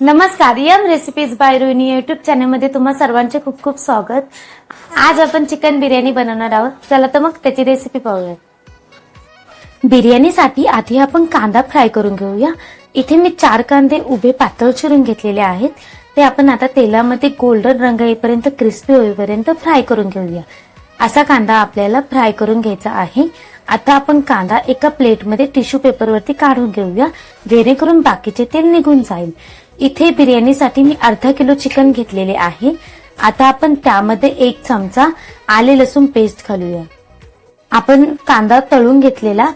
नमस्कार yum recipes by Rohini YouTube चॅनलमध्ये तुम्हा सर्वांचे खूप खूप स्वागत. आज आपण चिकन बिर्याणी बनवणार आहोत. चला तर मग त्याची रेसिपी पाहूया बिर्याणीसाठी आधी आपण कांदा फ्राय करून घेऊया. इथे मी चार कांदे उभे पातळ चिरून घेतलेले आहेत. ते आपण आता तेलामध्ये गोल्डन रंग येईपर्यंत क्रिस्पी होईपर्यंत फ्राय करून घेऊया. असा कांदा आपल्याला फ्राय करून घ्यायचा आहे. आता आपण कांदा एका प्लेटमध्ये टिश्यू पेपरवरती काढून घेऊया. जेणेकरून बाकीचे तेल निघून जाईल. इथे बिर्याणीसाठी मी अर्धा किलो चिकन घेतलेले आहे. आता आपण त्यामध्ये एक चमचा आले लसूण पेस्ट घालूया. आपण कांदा तळून घेतलेला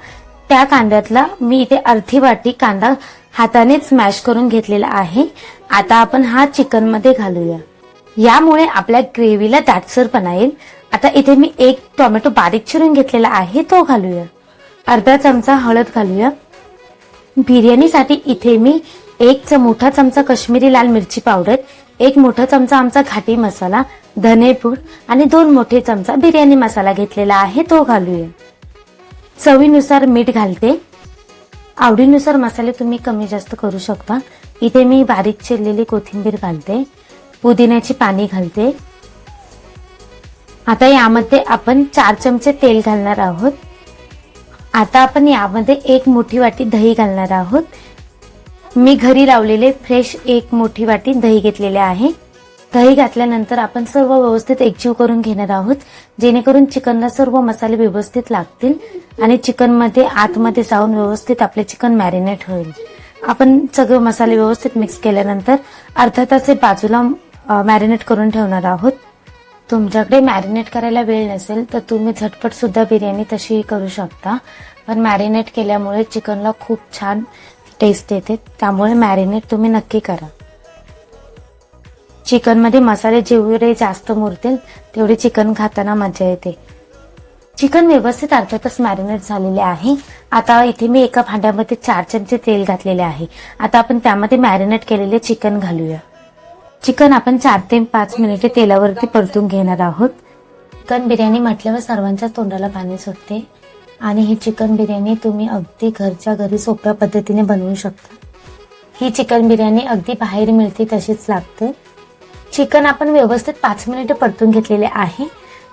त्या कांद्यातला मी इथे अर्धी वाटी कांदा हाताने स्मॅश करून घेतलेला आहे. आता आपण हा चिकनमध्ये घालूया. यामुळे आपल्या ग्रेव्हीला दाटसरपणा येईल आता इथे मी एक टोमॅटो बारीक चिरून घेतलेला आहे तो घालूया. अर्धा चमचा हळद घालूया. बिर्याणीसाठी इथे मी एक च- मोठा चमचा काश्मीरी लाल मिरची पावडर एक मोठा चमचा आमचा घाटी मसाला धनेपूड आणि दोन मोठे चमचा बिर्याणी मसाला घेतलेला आहे तो घालूया. चवीनुसार मीठ घालते. आवडीनुसार मसाले तुम्ही कमी जास्त करू शकता. इथे मी बारीक चिरलेली कोथिंबीर घालते. पुदिन्याची पाणी घालते. आता यामध्ये आपण चार चमचे तेल घालणार आहोत. आता आपण यामध्ये एक मोठी वाटी दही घालणार आहोत. मी घरी लावलेले फ्रेश एक मोठी वाटी दही घेतलेले आहे. दही घातल्यानंतर आपण सर्व व्यवस्थित एकजीव करून घेणार आहोत. जेणेकरून चिकनला सर्व मसाले व्यवस्थित लागतील आणि चिकनमध्ये आतमध्ये जाऊन व्यवस्थित आपले चिकन मॅरिनेट होईल. आपण सगळे मसाले व्यवस्थित मिक्स केल्यानंतर अर्धा तास हे बाजूला मॅरिनेट करून ठेवणार आहोत. तुमच्याकडे मॅरिनेट करायला वेळ नसेल तर तुम्ही झटपट सुद्धा बिर्याणी तशी करू शकता. पण मॅरिनेट केल्यामुळे चिकनला खूप छान टेस्ट येते. त्यामुळे मॅरिनेट तुम्ही नक्की करा. चिकनमध्ये मसाले जेवढे जास्त मुरतील तेवढे चिकन खाताना मजा येते. चिकन व्यवस्थित अर्थातच मॅरिनेट झालेले आहे. आता इथे मी एका भांड्यामध्ये चार चमचे तेल घातलेले आहे. आता आपण त्यामध्ये मॅरिनेट केलेले चिकन घालूया. चिकन आपण चार ते पाच मिनिटे तेलावरती परतून घेणार आहोत. चिकन बिर्याणी म्हटल्यावर सर्वांच्या तोंडाला पाणी सुटते. आणि ही चिकन बिर्याणी तुम्ही अगदी घरच्या घरी सोप्या पद्धतीने बनवू शकता. ही चिकन बिर्याणी अगदी बाहेर मिळते तशीच लागते. चिकन आपण व्यवस्थित पाच मिनिटे परतून घेतलेले आहे.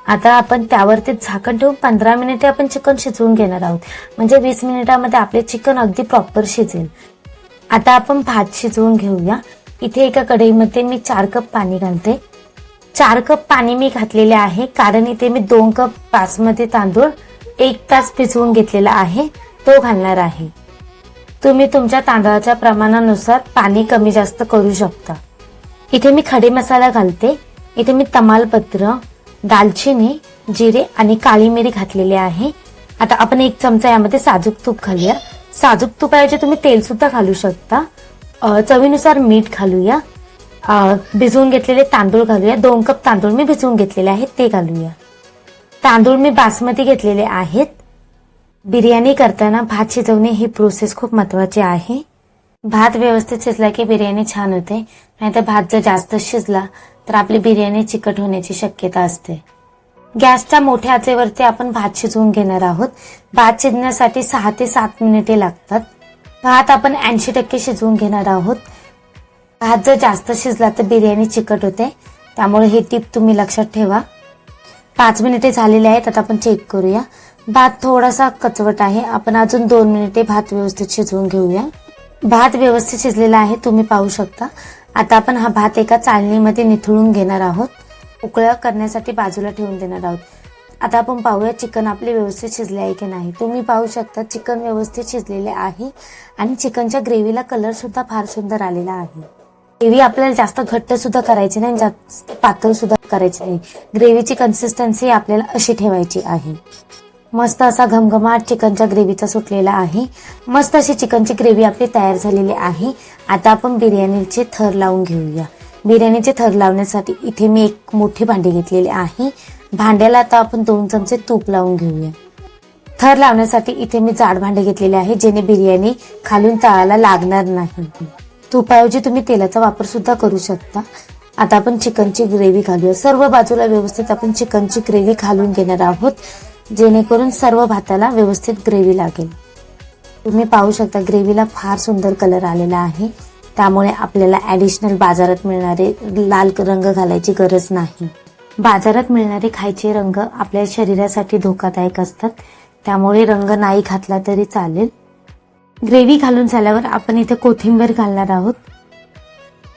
आता आपण त्यावरती झाकण ठेवून पंधरा मिनिटे आपण चिकन शिजवून घेणार आहोत. म्हणजे वीस मिनिटामध्ये आपले चिकन अगदी प्रॉपर शिजेल. आता आपण भात शिजवून घेऊया. इथे एका कढईमध्ये मी चार कप पाणी घालते. चार कप पाणी मी घातलेले आहे. कारण इथे मी दोन कप बासमती तांदूळ एक तास भिजवून घेतलेला आहे तो घालणार आहे. तुम्ही तुमच्या तांदळाच्या प्रमाणानुसार पाणी कमी जास्त करू शकता. इथे मी खडे मसाला घालते. इथे मी तमालपत्र दालचिनी जिरे आणि काळी मिरी घातलेली आहे. आता आपण एक चमचा यामध्ये साजूक तूप घालूया. साजूक तुपाऐवजी तुम्ही तेल सुद्धा घालू शकता. चवीनुसार मीठ घालूया. भिजवून घेतलेले तांदूळ घालूया. दोन कप तांदूळ मी भिजवून घेतलेले आहेत ते घालूया. तांदूळ मी बासमती घेतलेले आहेत. बिर्याणी करताना भात शिजवणे ही प्रोसेस खूप महत्वाची आहे. भात व्यवस्थित शिजला की बिर्याणी छान होते. नाहीतर भात जर जास्त शिजला तर आपली बिर्याणी चिकट होण्याची शक्यता असते. गॅसच्या मोठ्या आचेवरती आपण भात शिजवून घेणार आहोत. भात शिजण्यासाठी सहा ते सात मिनिटे लागतात. भात आपण ऐंशी टक्के शिजवून घेणार आहोत. भात जर जास्त शिजला तर बिर्याणी चिकट होते. त्यामुळे हे टीप तुम्ही लक्षात ठेवा. पाच मिनिटे झालेले आहेत आता आपण चेक करूया. भात थोडासा कचवट आहे. आपण अजून दोन मिनिटे भात व्यवस्थित शिजवून घेऊया. भात व्यवस्थित शिजलेला आहे तुम्ही पाहू शकता. आता आपण हा भात एका चाळणीमध्ये निथळून घेणार आहोत. उकळ्या करण्यासाठी बाजूला ठेवून देणार आहोत. आता आपण पाहूया चिकन आपले व्यवस्थित शिजले आहे की नाही. तुम्ही पाहू शकता चिकन व्यवस्थित शिजलेले आहे. आणि चिकनच्या ग्रेव्हीला कलर सुद्धा फार सुंदर आलेला आहे. ग्रेव्ही आपल्याला जास्त घट्ट सुद्धा करायची नाही जास्त पातळ सुद्धा करायची नाही. ग्रेव्हीची कन्सिस्टन्सी आपल्याला अशी ठेवायची आहे. मस्त असा घमघमाट चिकनच्या ग्रेव्हीचा सुटलेला आहे. मस्त अशी चिकनची ग्रेव्ही आपली तयार झालेली आहे. आता आपण बिर्याणीचे थर लावून घेऊया. बिर्याणीचे थर लावण्यासाठी इथे मी एक मोठी भांडे घेतलेले आहे. भांड्याला आता आपण दोन चमचे तूप लावून घेऊया. थर लावण्यासाठी इथे मी जाड भांडे घेतलेले आहे जेणे बिर्याणी खालून तळाला लागणार नाही. तुपाऐवजी तुम्ही तेलाचा वापर सुद्धा करू शकता. आता आपण चिकनची ग्रेव्ही घालूया. सर्व बाजूला व्यवस्थित आपण चिकनची ग्रेव्ही घालून घेणार आहोत. जेणेकरून सर्व भाताला व्यवस्थित ग्रेव्ही लागेल. तुम्ही पाहू शकता ग्रेव्हीला फार सुंदर कलर आलेला आहे. त्यामुळे आपल्याला ॲडिशनल बाजारात मिळणारे लाल रंग घालायची गरज नाही. बाजारात मिळणारे खायचे रंग आपल्या शरीरासाठी धोकादायक असतात. त्यामुळे रंग नाही घातला तरी चालेल. ग्रेव्ही घालून झाल्यावर आपण इथे कोथिंबीर घालणार आहोत.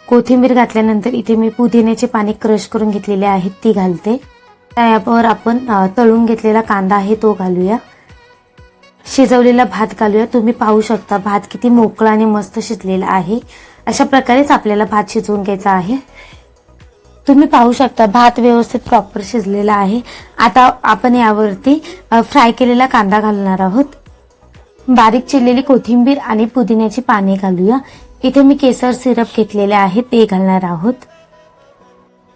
कोथिंबीर घातल्यानंतर इथे मी पुदिन्याचे पाणी क्रश करून घेतलेले आहेत ती घालते. त्यावर आपण तळून घेतलेला कांदा आहे तो घालूया. शिजवलेला भात घालूया. तुम्ही पाहू शकता भात किती मोकळा आणि मस्त शिजलेला आहे. अशा प्रकारेच आपल्याला भात शिजवून घ्यायचा आहे. तुम्ही पाहू शकता भात व्यवस्थित प्रॉपर शिजलेला आहे. आता आपण यावरती फ्राय केलेला कांदा घालणार आहोत. बारीक चिरलेली कोथिंबीर आणि पुदिन्याची पाने घालूया. इथे मी केसर सिरप घेतलेले आहे ते घालणार आहोत.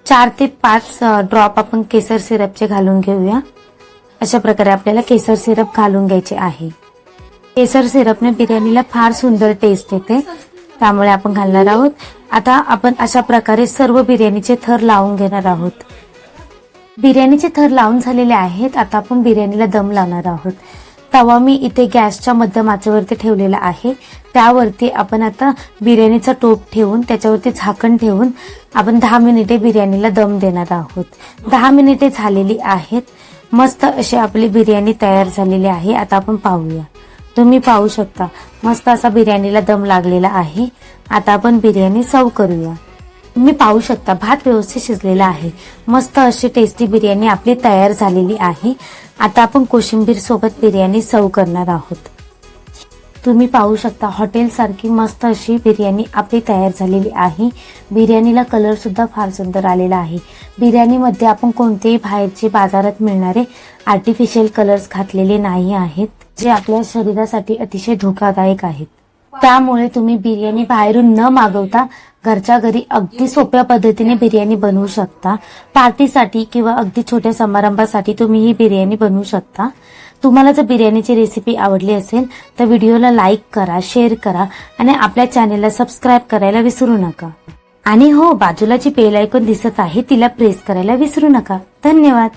चार ते पाच ड्रॉप आपण केसर सिरपचे घालून घेऊया. अशा प्रकारे आपल्याला केसर सिरप घालून घ्यायचे आहे. केसर सिरपने बिर्याणीला फार सुंदर टेस्ट येते. त्यामुळे आपण घालणार आहोत. आता आपण अशा प्रकारे सर्व बिर्याणीचे थर लावून घेणार आहोत. बिर्याणीचे थर लावून झालेले आहेत. आता आपण बिर्याणीला दम लावणार आहोत. तवा मी इथे गॅसच्या मध्यम आचेवरती ठेवलेला आहे. त्यावरती आपण आता बिर्याणीचा टोप ठेवून त्याच्यावरती झाकण ठेवून आपण दहा मिनिटे बिर्याणीला दम देणार आहोत. दहा मिनिटे झालेली आहेत. मस्त अशी आपली बिर्याणी तयार झालेली आहे. आता आपण पाहूया. तुम्ही पाहू शकता मस्त असा बिर्याणीला दम लागलेला आहे. आता आपण बिर्याणी सर्व करूया. तुम्ही पाहू शकता भात व्यवस्थित शिजलेला आहे. मस्त अशी टेस्टी बिर्याणी आपली तयार झालेली आहे. आता आपण कोशिंबीर सोबत बिर्याणी सर्व करणार आहोत. तुम्ही पाहू शकता हॉटेल सारखी मस्त अशी बिर्याणी आपली तयार झालेली आहे. बिर्याणीला कलर सुद्धा फार सुंदर आलेला आहे. बिर्याणीमध्ये आपण कोणतेही बाहेरचे बाजारात मिळणारे आर्टिफिशियल कलर्स घातलेले नाही आहेत जे आपल्या शरीरासाठी अतिशय धोकादायक आहेत. त्यामुळे तुम्ही बिर्याणी बाहेरून न मागवता घरच्या घरी अगदी सोप्या पद्धतीने बिर्याणी बनवू शकता. पार्टीसाठी किंवा अगदी छोट्या समारंभासाठी तुम्ही ही बिर्याणी बनवू शकता. तुम्हाला जर बिर्याणीची रेसिपी आवडली असेल तर व्हिडिओला लाईक करा शेअर करा आणि आपल्या चॅनेलला सबस्क्राईब करायला विसरू नका. आणि हो बाजूला जी बेल ऐकून दिसत आहे तिला प्रेस करायला विसरू नका. धन्यवाद.